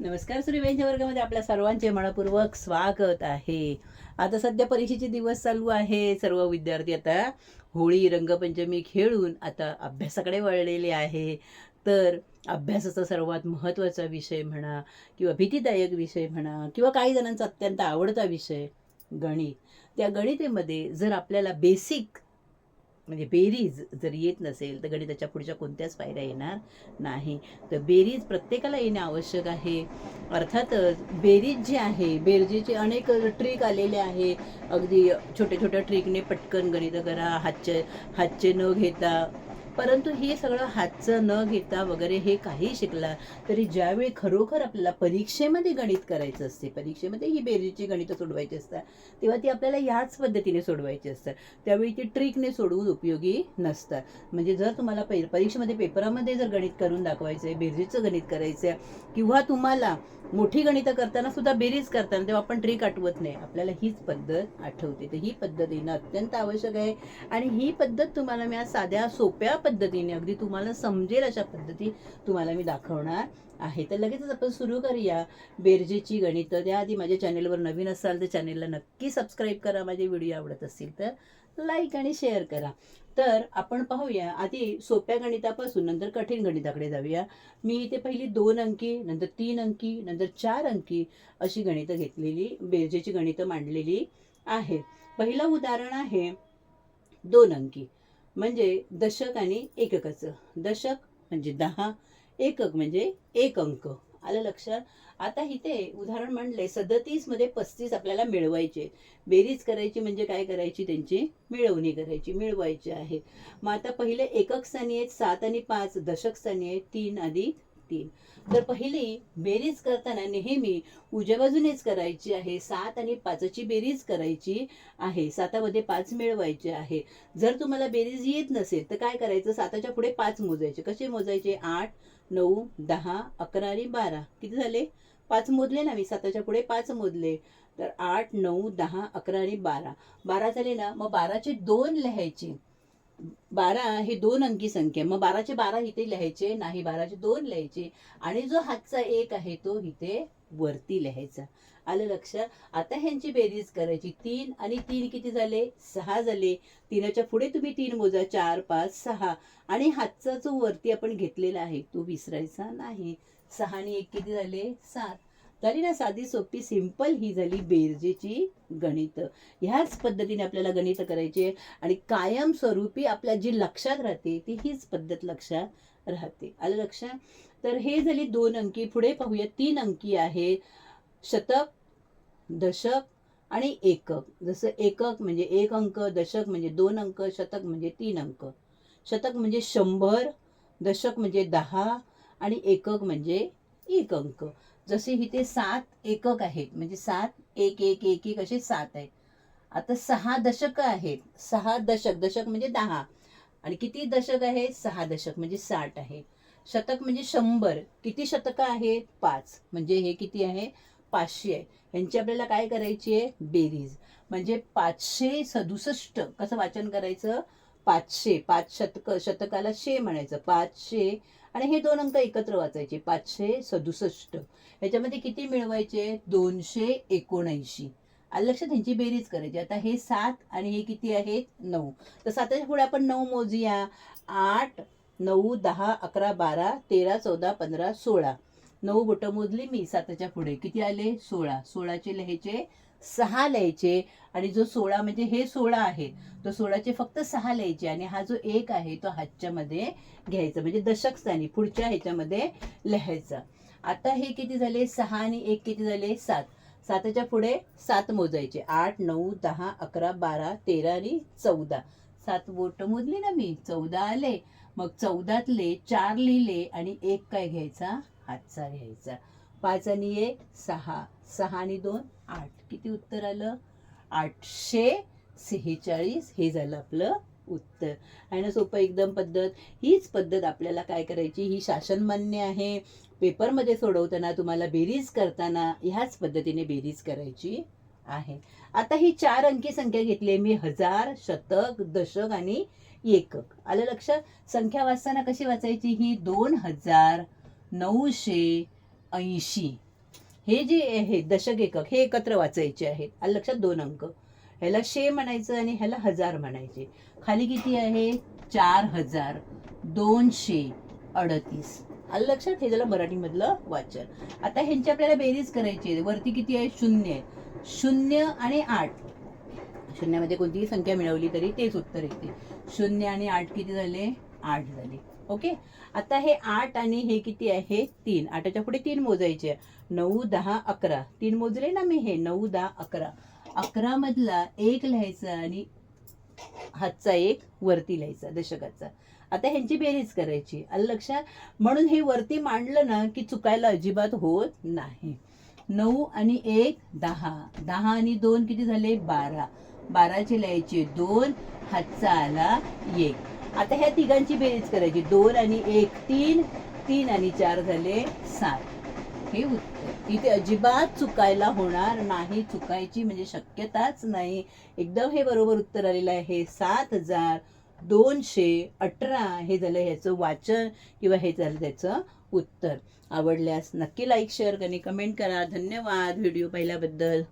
नमस्कार सूर्यबाईंच्या वर्गामध्ये आपल्या सर्वांचे मनपूर्वक स्वागत आहे. आता सध्या परीक्षेचे दिवस चालू आहे. सर्व विद्यार्थी आता होळी रंगपंचमी खेळून आता अभ्यासाकडे वळलेले आहे. तर अभ्यासाचा सर्वात महत्त्वाचा विषय म्हणा किंवा भीतीदायक विषय म्हणा किंवा काही जणांचा अत्यंत आवडता विषय गणित. त्या गणितेमध्ये जर आपल्याला बेसिक म्हणजे बेरीज जर येत नसेल तर गणिताच्या पुढच्या कोणत्याच पायऱ्या येणार नाही. तर बेरीज प्रत्येकाला येणे आवश्यक आहे. अर्थातच बेरीज जी आहे बेरजेचे अनेक ट्रिक आलेले आहे. अगदी छोट्या छोट्या ट्रिकने पटकन गणित करा हातचे हातचे न घेता परंतु हे सगळं हातचं न घेता वगैरे हे काही शिकला तरी ज्यावेळी खरोखर आपल्याला परीक्षेमध्ये गणित करायचं असते परीक्षेमध्ये ही बेरीजची गणितं सोडवायची असतात तेव्हा ती आपल्याला याच पद्धतीने सोडवायची असतात. त्यावेळी ती ट्रिकने सोडवून उपयोगी नसतात. म्हणजे जर तुम्हाला पे परीक्षेमध्ये पेपरामध्ये जर गणित करून दाखवायचं आहे बेरीजचं गणित करायचं आहे किंवा तुम्हाला मोठी गणितं करताना सुद्धा बेरीज करताना तेव्हा आपण ट्रिक आठवत नाही. आपल्याला हीच पद्धत आठवते. तर ही पद्धत येणं अत्यंत आवश्यक आहे. आणि ही पद्धत तुम्हाला मी आज साध्या सोप्या पद्धतीने. अगदी तुम्हाला समजेल अशा पद्धती तुम्हाला मी दाखवणार आहे. तर लगेचच आपण सुरू करूया. बेरजेची गणितं. त्याआधी माझ्या चॅनेलवर नवीन असाल तर चॅनेलला नक्की सबस्क्राईब करा. माझे व्हिडिओ आवडत असतील तर लाईक आणि शेअर करा. तर आपण पाहूया. आधी सोप्या गणितापासून नंतर कठीण गणिताकडे जाऊया. मी इथे पहिली दोन अंकी नंतर तीन अंकी नंतर चार अंकी अशी गणितं घेतलेली बेरजेची गणितं मांडलेली आहेत. पहिलं उदाहरण आहे दोन अंकी. म्हणजे दशक आणि एककाचं. दशक म्हणजे दहा एकक म्हणजे एक अंक. आलं लक्षात? आता इथे उदाहरण म्हणले सदतीसमध्ये पस्तीस आपल्याला मिळवायचे. बेरीज करायची म्हणजे काय करायची? त्यांची मिळवणी करायची मिळवायची आहे. मग आता पहिले एकक स्थानी आहेत सात आणि पाच दशक स्थानी आहेत तीन अधिक लागतील तर पहिली बेरीज करताना नेहमी उजव्या बाजूनेच करायची आहे. सात आणि पाचची बेरीज करायची आहे. सातामध्ये पाच मिळवायचे आहे. जर तुम्हाला बेरीज येत नसेल तर काय करायचं? साताच्या पुढे पाच मोजायचे. कसे मोजायचे? आठ नऊ दहा अकरा आणि बारा. किती झाले? पाच मोजले ना मी. साताच्या पुढे पाच मोजले. तर आठ नऊ दहा अकरा आणि बारा. बारा झाले ना? मग बाराचे दोन लिहायचे. बारा हे दोन अंकी संख्या. मग बाराचे बारा इथे लिहायचे नाही बाराचे दोन लिहायचे. आणि जो हातचा एक आहे तो इथे वरती लिहायचा. आलं लक्षात आता ह्यांची बेरीज करायची. तीन आणि तीन किती झाले? सहा झाले. तिनाच्या पुढे तुम्ही तीन मोजा. चार पाच सहा. आणि हातचा जो वरती आपण घेतलेला आहे तो विसरायचा नाही. सहा आणि एक किती झाले? सात. झाली ना साधी सोपी सिंपल ही झाली बेरजेची गणित. ह्याच पद्धतीने आपल्याला गणित करायची आणि कायमस्वरूपी आपल्या जी लक्षात राहते ती हीच पद्धत लक्षात राहते. आलं लक्षात तर हे झाली दोन अंकी. पुढे पाहूया तीन अंकी आहे. शतक दशक आणि एकक. जसं एकक म्हणजे एक अंक दशक म्हणजे दोन अंक शतक म्हणजे तीन अंक. शतक म्हणजे शंभर दशक म्हणजे दहा आणि एकक म्हणजे एक अंक. जसे इथे सात एकक आहेत म्हणजे सात एक एक एक एक असे सात आहेत. आता सहा दशक आहेत. सहा दशक दशक म्हणजे दहा. आणि किती दशक आहे सहा दशक म्हणजे साठ आहे. शतक म्हणजे शंभर. किती शतकं आहेत? पाच. म्हणजे हे किती आहे? पाचशे आहे. ह्यांची आपल्याला काय करायची आहे? बेरीज. म्हणजे पाचशे सदुसष्ट. कसं वाचन करायचं? पाचशे. पाच शतक. शतकाला शे म्हणायचं. पाचशे आणि हे दोन अंक एकत्र वाचायचे पाचशे सदुसष्ट. ह्याच्यामध्ये किती मिळवायचे? दोनशे एकोणऐंशी. लक्षात ह्यांची बेरीज करायची. आता हे सात आणि हे किती आहेत? नऊ. तर साताच्या पुढे आपण नऊ मोजूया. आठ नऊ दहा अकरा बारा तेरा चौदा पंधरा सोळा. नऊ बोटं मोजली मी साताच्या पुढे. किती आले? सोळा. सोळाचे लिहायचे सहा लिहायचे आणि जो सोळा म्हणजे हे सोळा आहे तो सोळाचे फक्त सहा लिहायचे आणि हा जो एक आहे तो हातच्या मध्ये घ्यायचा म्हणजे दशक स्थानी पुढच्या ह्याच्यामध्ये लिहायचा. आता हे किती झाले? सहा आणि एक किती झाले? सात. साताच्या पुढे सात मोजायचे. आठ नऊ दहा अकरा बारा तेरा आणि चौदा. सात बोट मोजली ना मी? चौदा आले. मग चौदातले चार लिहिले आणि एक काय घ्यायचा? हातचा घ्यायचा. पाच आणि एक सहा. सहा आणि दोन आठ. किती उत्तर आलं? आठशे सेहेचाळीस. हे झालं आपलं उत्तर. आहे ना सोपं एकदम पद्धत? हीच पद्धत आपल्याला काय करायची? ही शासनमान्य आहे. पेपरमध्ये सोडवताना तुम्हाला बेरीज करताना ह्याच पद्धतीने बेरीज करायची आहे. आता ही चार अंकी संख्या घेतली मी हजार शतक दशक आणि एकक. आलं लक्षात? संख्या वाचताना कशी वाचायची? ही दोन हजार नऊशे ऐंशी. हे जे आहे दशक एकक हे एकत्र वाचायचे आहेत. आलं लक्षात दोन अंक. ह्याला शे म्हणायचं आणि ह्याला हजार म्हणायचे. खाली किती आहे? चार हजार दोनशे अडतीस. आलं लक्षात? हे झालं मराठीमधलं वाचन. आता ह्यांची आपल्याला बेरीज करायची आहे. वरती किती आहे? शून्य. शून्य आणि आठ. शून्यामध्ये कोणतीही संख्या मिळवली तरी तेच उत्तर येते. शून्य आणि आठ किती झाले? आठ झाले. ओके? आता हे आठ आणि हे किती आहे? तीन. आठाच्या पुढे तीन मोजायचे नऊ दहा अकरा. तीन मोजले ना मी हे. नऊ दहा अकरा. अकरा मधला एक लिहायचा आणि हातचा एक वरती लिहायचा दशकाचा. आता ह्यांची बेरीज करायची. आलं लक्षात म्हणून हे वरती मांडलं ना की चुकायला अजिबात होत नाही. नऊ आणि एक दहा. दहा आणि दोन किती झाले? बारा. बाराचे लिहायचे दोन. हातचा आला एक. आता ह्या तिघांची बेरीज करायची. दोन आणि एक तीन. तीन आणि चार झाले सात. हे उत्तर. इथे अजिबात चुकायला होणार नाही. चुकायची म्हणजे शक्यताच नाही. एकदम हे बरोबर उत्तर आलेलं आहे. सात हजार दोनशे अठरा हे झालं ह्याचं वाचन किंवा हे झालं त्याचं उत्तर. आवडल्यास नक्की लाईक शेअर आणि कमेंट करा. धन्यवाद. व्हिडिओ पाहिल्याबद्दल.